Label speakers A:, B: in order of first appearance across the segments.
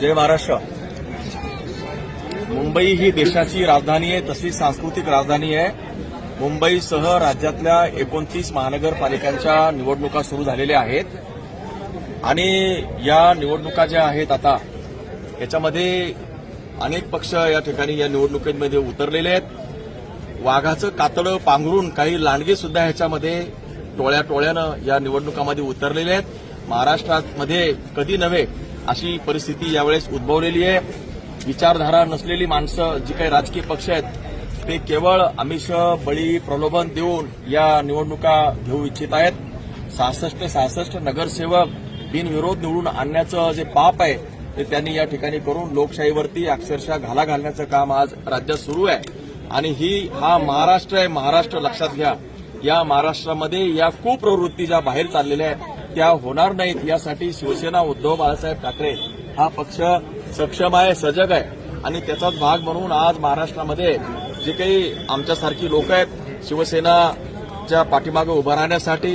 A: जय महाराष्ट्र. मुंबई ही देशाची राजधानी आहे तशी सांस्कृतिक राजधानी आहे. मुंबईसह राज्यातल्या एकोणतीस महानगरपालिकांच्या निवडणुका सुरू झालेल्या आहेत. आणि या निवडणुका ज्या आहेत आता याच्यामध्ये अनेक पक्ष या ठिकाणी या निवडणुकीमध्ये उतरलेले आहेत. वाघाचं कातडं पांघरून काही लांडगे सुद्धा ह्याच्यामध्ये टोळ्या टोळ्यानं या निवडणुकामध्ये उतरलेले आहेत. महाराष्ट्रामध्ये कधी नव्हे अशी परिस्थिती यावेळेस उद्भवलेली आहे. विचारधारा नसलेली माणसं जी काही राजकीय पक्ष आहेत ते केवळ आमिष बळी प्रलोभन देऊन या निवडणुका घेऊ इच्छित आहेत. सहासष्ट सहासष्ट नगरसेवक बिनविरोध निवडून आणण्याचं जे पाप आहे ते त्यांनी या ठिकाणी करून लोकशाहीवरती अक्षरशः घाला घालण्याचं काम आज राज्यात सुरू आहे. आणि ही हा महाराष्ट्र आहे महाराष्ट्र लक्षात घ्या. या महाराष्ट्रामध्ये या कुप्रवृत्ती ज्या बाहेर चाललेल्या आहेत त्या होणार नाहीत यासाठी शिवसेना उद्धव बाळासाहेब ठाकरे हा पक्ष सक्षम आहे सजग आहे. आणि त्याचाच भाग म्हणून आज महाराष्ट्रामध्ये जे काही आमच्यासारखी लोक आहेत शिवसेनाच्या पाठीमागे उभं राहण्यासाठी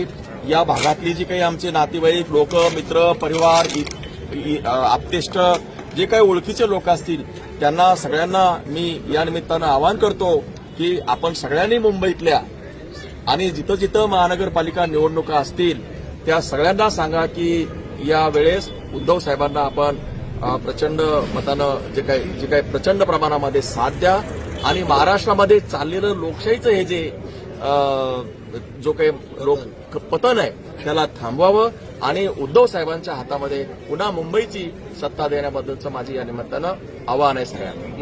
A: या भागातली जी काही आमचे नातेवाईक लोक मित्र परिवार आप्तेष्ट जे काही ओळखीचे लोक असतील त्यांना सगळ्यांना मी या निमित्तानं आवाहन करतो की आपण सगळ्यांनी मुंबईतल्या आणि जिथं जिथं महानगरपालिका निवडणुका असतील त्या सगळ्यांना सांगा की या वेळेस उद्धव साहेबांना आपण प्रचंड मतानं जे काही जे काही प्रचंड प्रमाणामध्ये साथ द्या आणि महाराष्ट्रामध्ये चाललेलं लोकशाहीचं हे जे जो काही लोक पतन आहे त्याला थांबवावं आणि उद्धव साहेबांच्या हातामध्ये पुन्हा मुंबईची सत्ता देण्याबद्दलचं माझी या निमित्तानं आवाहन आहे सगळ्यांना.